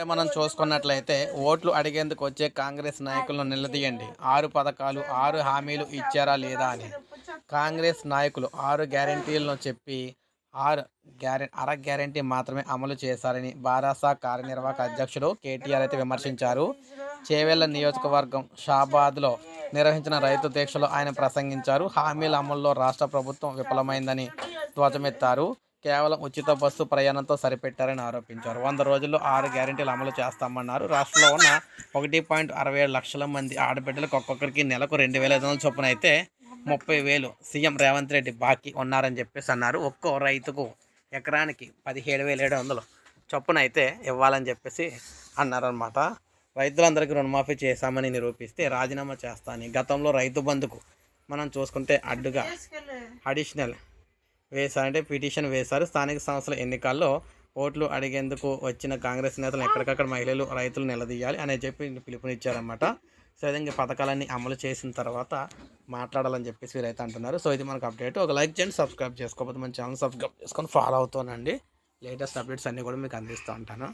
ఇప్పుడే మనం చూసుకున్నట్లయితే ఓట్లు అడిగేందుకు వచ్చే కాంగ్రెస్ నాయకులను నిలదీయండి. ఆరు పథకాలు ఆరు హామీలు ఇచ్చారా లేదా అని. కాంగ్రెస్ నాయకులు ఆరు గ్యారంటీలను చెప్పి ఆరు గ్యారె అర గ్యారంటీ మాత్రమే అమలు చేశారని బారాసా కార్యనిర్వాహక అధ్యక్షుడు కేటీఆర్ అయితే విమర్శించారు. చేవెళ్ళ నియోజకవర్గం షాబాద్లో నిర్వహించిన రైతు దీక్షలో ఆయన ప్రసంగించారు. హామీల అమల్లో రాష్ట్ర ప్రభుత్వం విఫలమైందని ధ్వజమెత్తారు. కేవలం ఉచిత బస్సు ప్రయాణంతో సరిపెట్టారని ఆరోపించారు. వంద రోజుల్లో ఆరు గ్యారెంటీలు అమలు చేస్తామన్నారు. రాష్ట్రంలో ఉన్న ఒకటి పాయింట్ అరవై ఏడు లక్షల మంది ఆడబిడ్డలకు ఒక్కొక్కరికి నెలకు రెండు వేల ఐదు వందల చొప్పున అయితే ముప్పై వేలు సీఎం రేవంత్ రెడ్డి బాకీ ఉన్నారని చెప్పేసి అన్నారు. ఒక్కో రైతుకు ఎకరానికి పదిహేడు వేల ఏడు వందలు చొప్పున అయితే ఇవ్వాలని చెప్పేసి అన్నారనమాట రైతులందరికీ రుణమాఫీ చేశామని నిరూపిస్తే రాజీనామా చేస్తానని గతంలో రైతు బంధుకు మనం చూసుకుంటే అడ్డుగా అడిషనల్ వేశారంటే పిటిషన్ వేశారు. స్థానిక సంస్థల ఎన్నికల్లో ఓట్లు అడిగేందుకు వచ్చిన కాంగ్రెస్ నేతలు ఎక్కడికక్కడ మహిళలు రైతులు నిలదీయాలి అని చెప్పి పిలుపునిచ్చారన్నమాట. సో విధంగా పథకాలన్నీ అమలు చేసిన తర్వాత మాట్లాడాలని చెప్పేసి వీరైతే అంటున్నారు. సో ఇది మనకు అప్డేట్. ఒక లైక్ చేయండి సబ్స్క్రైబ్ చేసుకోకపోతే మన ఛానల్ సబ్స్క్రైబ్ చేసుకొని ఫాలో అవుతానండి లేటెస్ట్ అప్డేట్స్ అన్నీ కూడా మీకు అందిస్తూ ఉంటాను.